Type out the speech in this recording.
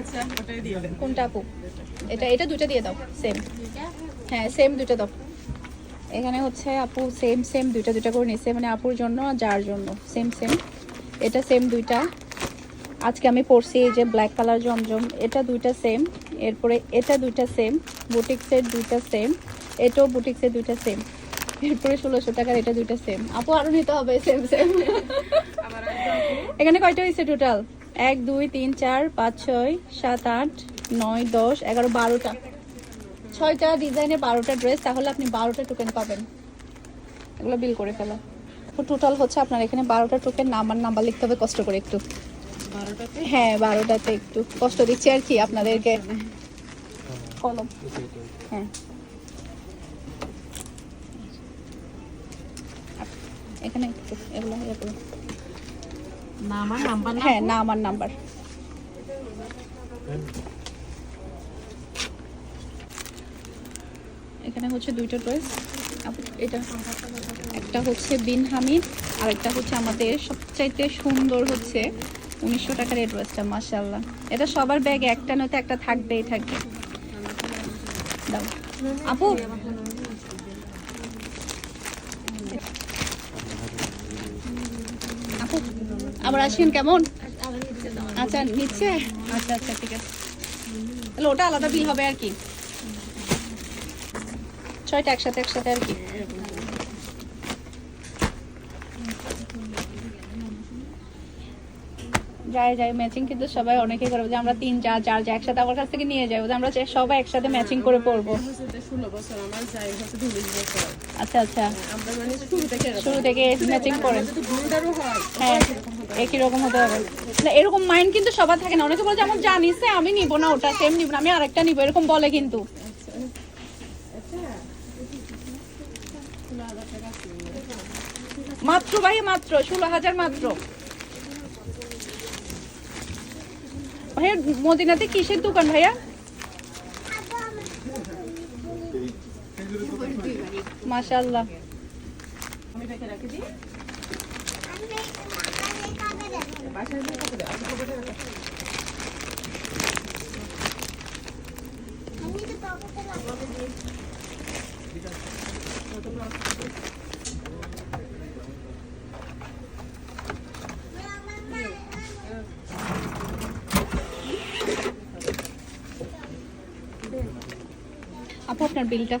আচ্ছা ওটাই দিয়ে দেন। কোনটা আপু? এটা এটা দুটো দিয়ে দাও সেম হ্যাঁ সেম দুটো দাও। এখানে হচ্ছে আপু সেম সেম দুইটা দুইটা করে নিচ্ছে মানে আপুর জন্য আর যার জন্য। সেম সেম এটা সেম দুইটা। আজকে আমি পরছি এই যে ব্ল্যাক কালার জমজম। এটা দুইটা সেম এরপরে এটা দুইটা সেম বুটিক্সের দুইটা সেম এটাও বুটিক্সের দুইটা সেম এরপরে ষোলোশো টাকার এটা দুইটা সেম আপু আরও নিতে হবে সেম সেম এখানে কয়টা হয়েছে টোটাল এক দুই তিন চার পাঁচ ছয় সাত আট নয় দশ এগারো বারোটা। ছয়টা ডিজাইনের বারোটা ড্রেস তাহলে আপনি বারোটা টোকেন পাবেন। এগুলো বিল করে ফেলা। টোটাল হচ্ছে আপনার এখানে বারোটা টোকেন নাম্বার নাম্বার লিখতে হবে কষ্ট করে একটু। হ্যাঁ বারোটাতে একটু কষ্ট দিচ্ছি আর কি আপনাদেরকে। কলম। হ্যাঁ। এখানে একটু এগুলো। না আমার নাম্বার হ্যাঁ না আমার নাম্বার। এখানে হচ্ছে দুইটা ড্রেস। এটা একটা হচ্ছে বিন হামিদ আর একটা হচ্ছে আমাদের সবচাইতে সুন্দর হচ্ছে উনিশশো টাকার এই ড্রেসটা মাসাল্লাহ এটা সবার ব্যাগে একটা নয়তো একটা থাকবেই থাকবে। দাও। আপু আপু আবার আসেন কেমন? আচ্ছা নিচ্ছে? আচ্ছা আচ্ছা ঠিক আছে। তাহলে ওটা আলাদা বিল হবে আর কি। ছয়টা একসাথে একসাথে আর কি। যায় যায় ম্যাচিং কিন্তু সবাই অনেকে করবে যে আমরা তিন চার চার যা একসাথে আমার কাছ থেকে নিয়ে যাব যে আমরা সবাই একসাথে ম্যাচিং করে যাই বছর আচ্ছা আচ্ছা। শুরু থেকে। ম্যাচিং করেন হ্যাঁ একই রকম হতে হবে। না, এরকম মাইন্ড কিন্তু সবার থাকে না। অনেকে বলে যে আমার জানিস আমি নিব না, ওটা সেম নিব না, আমি আরেকটা নিব, এরকম বলে কিন্তু। মাত্র ভাই, মাত্র, ষোলো হাজার মাত্র। ভাইয়া মদিনাতে কিসের দোকান ভাইয়া? মাশাল্লাহ আমি এটাকে আপু আপনার বিলটা